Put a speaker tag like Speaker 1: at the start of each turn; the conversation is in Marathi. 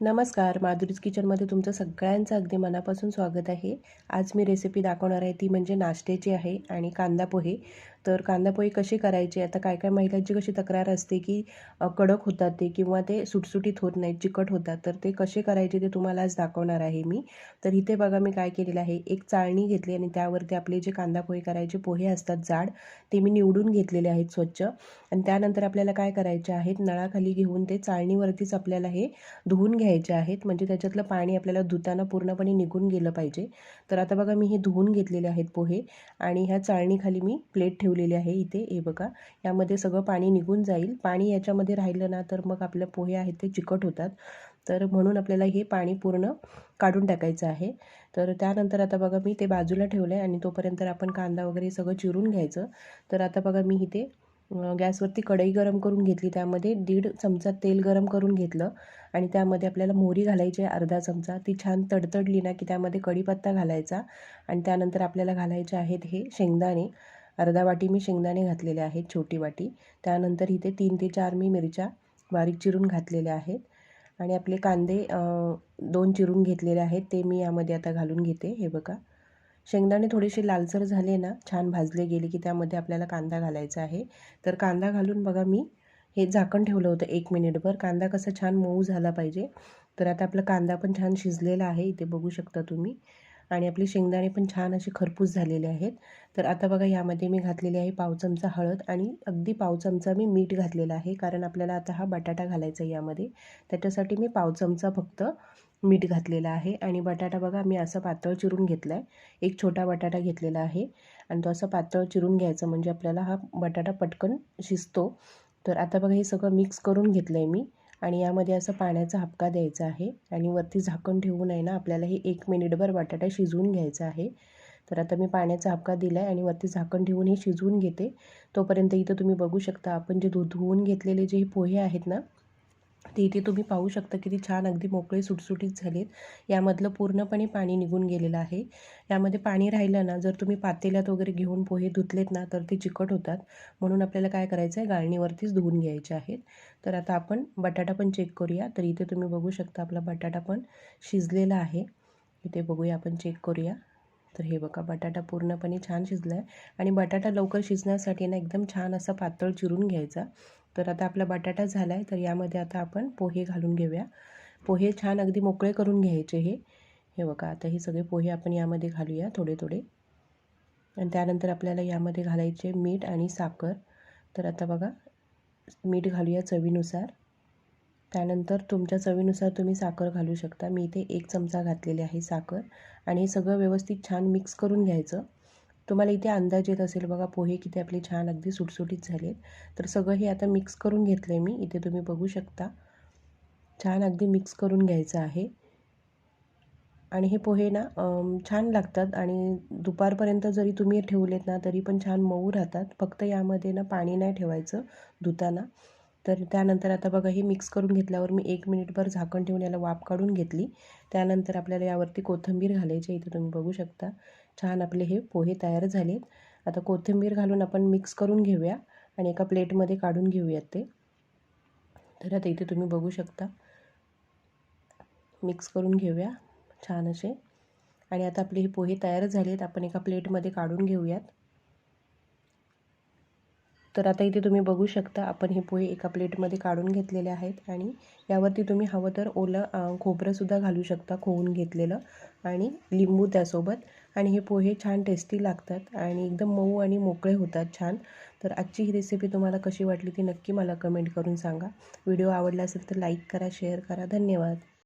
Speaker 1: नमस्कार माधुरीज किचनमध्ये तुमचं सगळ्यांचं अगदी मनापासून स्वागत आहे. आज मी रेसिपी दाखवणार आहे ती म्हणजे नाश्त्याची आहे आणि कांदा पोहे. तर कांदा पोहे कसे करायचे? आता काय काय महिलांची कशी तक्रार असते की कडक होतात ते किंवा ते सुटसुटीत होत नाहीत चिकट होतात तर ते कसे करायचे ते तुम्हाला आज दाखवणार आहे मी. तर इथे बघा मी काय केलेलं आहे. एक चाळणी घेतली आणि त्यावरती आपले जे कांदा पोहे करायचे पोहे असतात जाड ते मी निवडून घेतलेले आहेत स्वच्छ. आणि त्यानंतर आपल्याला काय करायचे आहेत नळाखाली घेऊन ते चाळणीवरतीच आपल्याला हे धुवून घ्यायचे आहेत. म्हणजे त्याच्यातलं पाणी आपल्याला धुताना पूर्णपणे निघून गेलं पाहिजे. तर आता बघा मी हे धुवून घेतलेले आहेत पोहे आणि ह्या चाळणीखाली मी प्लेट ठेवलेली आहे इथे. हे बघा यामध्ये सगळं पाणी निघून जाईल. पाणी याच्यामध्ये राहिलं ना तर मग आपले पोहे आहेत ते चिकट होतात. तर म्हणून आपल्याला हे पाणी पूर्ण काढून टाकायचं आहे. तर त्यानंतर आता बघा मी ते बाजूला ठेवलं आहे आणि तोपर्यंत आपण कांदा वगैरे सगळं चिरून घ्यायचं. तर आता बघा मी इथे गॅसवरती कढई गरम करून घेतली त्यामध्ये दीड चमचा तेल गरम करून घेतलं आणि त्यामध्ये आपल्याला मोहरी घालायची आहे अर्धा चमचा. ती छान तडतडली ना की त्यामध्ये कढीपत्ता घालायचा आणि त्यानंतर आपल्याला घालायचे आहेत हे शेंगदाणे. अर्धा वाटी मी शेंगदाणे घातलेले आहेत छोटी वाटी. त्यानंतर इथे तीन ते चार मी मिरच्या बारीक चिरून घातलेल्या आहेत आणि आपले कांदे दोन चिरून घेतलेले आहेत. ते मी यामध्ये आता घालून घेते. हे बघा. शेंगदाणे थोडेसे लालसर झाले ना छान भाजले गेले की त्यामध्ये आपल्याला कांदा घालायचा आहे. तर कांदा घालून बघा मी हे झाकण ठेवलं होतं एक मिनिटभर. कांदा कसा छान मऊ झाला पाहिजे. तर आता आपला कांदा पण छान शिजलेला आहे. इथे बघू शकता तुम्ही. आणि आपले शेंगदाणे पण छान असे खरपूस झालेले आहेत. तर आता बघा यामध्ये मी घातलेली आहे पाव चमचा हळद आणि अगदी पाव चमचा मी मीठ घातलेला आहे. कारण आपल्याला आता हा बटाटा घालायचा आहे यामध्ये. त्याच्यासाठी मी पाव चमचा फक्त मीठ घातलेला आहे. आणि बटाटा बघा मी असं पातळ चिरून घेतला आहे एक छोटा बटाटा घेतलेला आहे. आणि तो असं पातळ चिरून घ्यायचा म्हणजे आपल्याला हा बटाटा पटकन शिजतो. तर आता बघा हे सगळं मिक्स करून घेतलं आहे मी. आणि यामध्ये असं पाण्याचा हपका द्यायचा आहे आणि वरती झाकण ठेवून आहे ना आपल्याला हे एक मिनिटभर बटाटा शिजवून घ्यायचा आहे. तर आता मी पाण्याचा हपका दिला आहे आणि वरती झाकण ठेवून हे शिजवून घेते. तोपर्यंत इथं तुम्ही बघू शकता आपण जे धु धुवून घेतलेले जे पोहे आहेत ना ते इथे तुम्ही पाहू शकता किती छान अगदी मोकळे सुटसुटीत झालेत. यामधलं पूर्णपणे पाणी निघून गेलेलं आहे. यामध्ये पाणी राहिलं ना जर तुम्ही पातेल्यात वगैरे घेऊन पोहे धुतलेत ना तर ते चिकट होतात. म्हणून आपल्याला काय करायचं आहे गाळणीवरतीच धुवून घ्यायचे आहेत. तर आता आपण बटाटा पण चेक करूया. तर इथे तुम्ही बघू शकता आपला बटाटा पण शिजलेला आहे. इथे बघूया आपण चेक करूया. तर हे बघा बटाटा पूर्णपणे छान शिजला आहे आणि बटाटा लवकर शिजण्यासाठी ना एकदम छान असा पातळ चिरून घ्यायचा. तर आता आपला बटाटा झाला आहे तर यामध्ये आता आपण पोहे घालून घेऊया. पोहे छान अगदी मोकळे करून घ्यायचे हे. हे बघा आता हे सगळे पोहे आपण यामध्ये घालूया थोडे थोडे. आणि त्यानंतर आपल्याला यामध्ये घालायचे मीठ आणि साखर. तर आता बघा मीठ घालूया चवीनुसार. त्यानंतर तुमच्या चवीनुसार तुम्ही साखर घालू शकता. मी इथे एक चमचा घातलेली आहे साखर आणि हे सगळं व्यवस्थित छान मिक्स करून घ्यायचं. तुम्हाला इथे अंदाज येत असेल बघा पोहे किती आपले छान अगदी सुटसुटीत झालेत. तर सगळं हे आता मिक्स करून घेतलं आहे मी. इथे तुम्ही बघू शकता. छान अगदी मिक्स करून घ्यायचं आहे. आणि हे पोहे ना छान लागतात आणि दुपारपर्यंत जरी तुम्ही ठेवलेत ना तरी पण छान मऊ राहतात. फक्त यामध्ये ना पाणी नाही ठेवायचं धुताना तर त्यानंतर आता बघा हे मिक्स करून घेतल्यावर मी एक मिनिटभर झाकण ठेवून याला वाफ काढून घेतली. त्यानंतर आपल्याला यावरती कोथिंबीर घालायची इथे तुम्ही बघू शकता. छान आपले हे पोहे तयार झालेत. आता कोथिंबीर घालून आपण मिक्स करून घेऊया आणि एका प्लेटमध्ये काढून घेऊयात ते. तर आता इथे तुम्ही बघू शकता. मिक्स करून घेऊया छान असे. आणि आता आपले हे पोहे तयार झालेत आपण एका प्लेटमध्ये काढून घेऊयात. तर आता इथे तुम्ही बघू शकता आपण हे पोहे एका प्लेटमध्ये काढून घेतलेले आहेत आणि यावरती तुम्ही हवं तर ओलं खोबरंसुद्धा घालू शकता खोवून घेतलेलं आणि लिंबू त्यासोबत. आणि हे पोहे छान टेस्टी लागतात आणि एकदम मऊ आणि मोकळे होतात छान. तर आजची ही रेसिपी तुम्हाला कशी वाटली ती नक्की मला कमेंट करून सांगा. व्हिडिओ आवडला असेल तर लाईक करा शेअर करा. धन्यवाद.